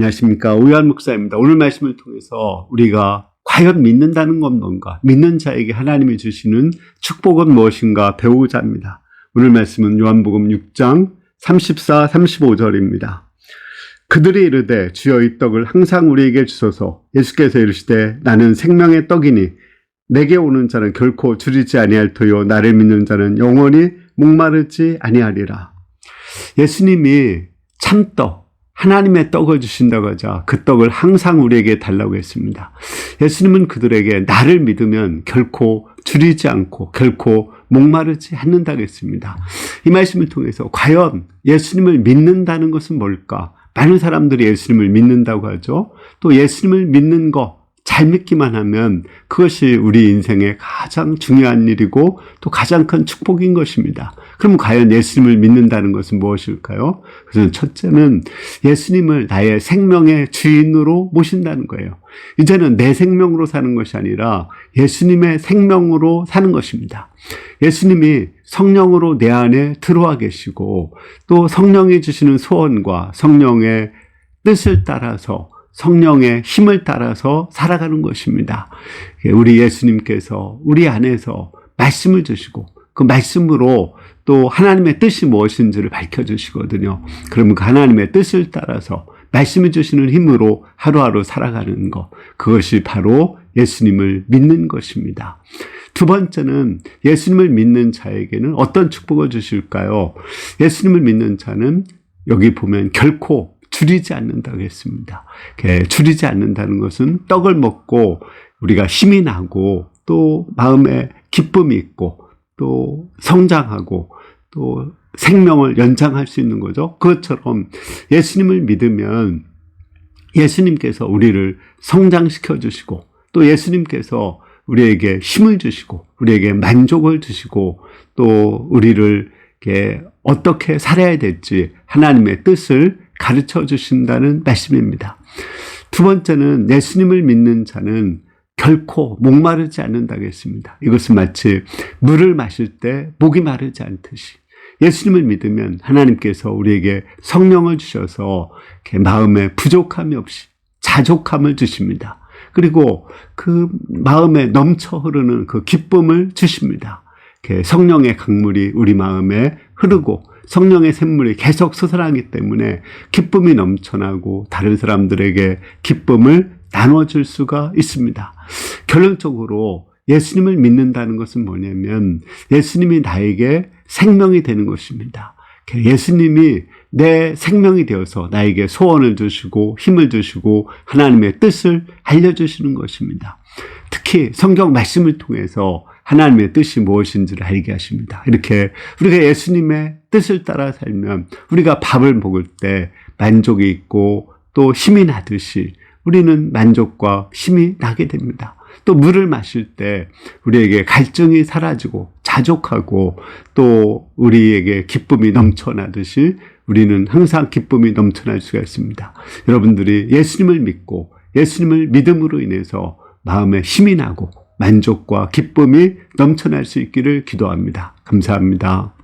안녕하십니까. 오유한 목사입니다. 오늘 말씀을 통해서 우리가 과연 믿는다는 건 뭔가, 믿는 자에게 하나님이 주시는 축복은 무엇인가 배우고자 합니다. 오늘 말씀은 요한복음 6장 34, 35절입니다. 그들이 이르되 주여 이 떡을 항상 우리에게 주소서 예수께서 이르시되 나는 생명의 떡이니 내게 오는 자는 결코 줄이지 아니할 터요 나를 믿는 자는 영원히 목마르지 아니하리라. 예수님이 참떡 하나님의 떡을 주신다고 하자 그 떡을 항상 우리에게 달라고 했습니다. 예수님은 그들에게 나를 믿으면 결코 줄이지 않고 결코 목마르지 않는다고 했습니다. 이 말씀을 통해서 과연 예수님을 믿는다는 것은 뭘까? 많은 사람들이 예수님을 믿는다고 하죠. 또 예수님을 믿는 거, 잘 믿기만 하면 그것이 우리 인생의 가장 중요한 일이고 또 가장 큰 축복인 것입니다. 그럼 과연 예수님을 믿는다는 것은 무엇일까요? 그래서 첫째는 예수님을 나의 생명의 주인으로 모신다는 거예요. 이제는 내 생명으로 사는 것이 아니라 예수님의 생명으로 사는 것입니다. 예수님이 성령으로 내 안에 들어와 계시고 또 성령이 주시는 소원과 성령의 뜻을 따라서 성령의 힘을 따라서 살아가는 것입니다. 우리 예수님께서 우리 안에서 말씀을 주시고 그 말씀으로 또 하나님의 뜻이 무엇인지를 밝혀 주시거든요. 그러면 그 하나님의 뜻을 따라서 말씀해 주시는 힘으로 하루하루 살아가는 것. 그것이 바로 예수님을 믿는 것입니다. 두 번째는 예수님을 믿는 자에게는 어떤 축복을 주실까요? 예수님을 믿는 자는 여기 보면 결코 줄이지 않는다고 했습니다. 줄이지 않는다는 것은 떡을 먹고 우리가 힘이 나고 또 마음에 기쁨이 있고 또 성장하고 또 생명을 연장할 수 있는 거죠. 그것처럼 예수님을 믿으면 예수님께서 우리를 성장시켜 주시고 또 예수님께서 우리에게 힘을 주시고 우리에게 만족을 주시고 또 우리를 어떻게 살아야 될지 하나님의 뜻을 가르쳐 주신다는 말씀입니다. 두 번째는 예수님을 믿는 자는 결코 목마르지 않는다고 했습니다. 이것은 마치 물을 마실 때 목이 마르지 않듯이 예수님을 믿으면 하나님께서 우리에게 성령을 주셔서 마음에 부족함이 없이 자족함을 주십니다. 그리고 그 마음에 넘쳐 흐르는 그 기쁨을 주십니다. 성령의 강물이 우리 마음에 흐르고 성령의 샘물이 계속 솟아나기 때문에 기쁨이 넘쳐나고 다른 사람들에게 기쁨을 나눠줄 수가 있습니다. 결론적으로 예수님을 믿는다는 것은 뭐냐면 예수님이 나에게 생명이 되는 것입니다. 예수님이 내 생명이 되어서 나에게 소원을 주시고 힘을 주시고 하나님의 뜻을 알려주시는 것입니다. 특히 성경 말씀을 통해서 하나님의 뜻이 무엇인지를 알게 하십니다. 이렇게 우리가 예수님의 뜻을 따라 살면 우리가 밥을 먹을 때 만족이 있고 또 힘이 나듯이 우리는 만족과 힘이 나게 됩니다. 또 물을 마실 때 우리에게 갈증이 사라지고 자족하고 또 우리에게 기쁨이 넘쳐나듯이 우리는 항상 기쁨이 넘쳐날 수가 있습니다. 여러분들이 예수님을 믿고 예수님을 믿음으로 인해서 마음에 힘이 나고 만족과 기쁨이 넘쳐날 수 있기를 기도합니다. 감사합니다.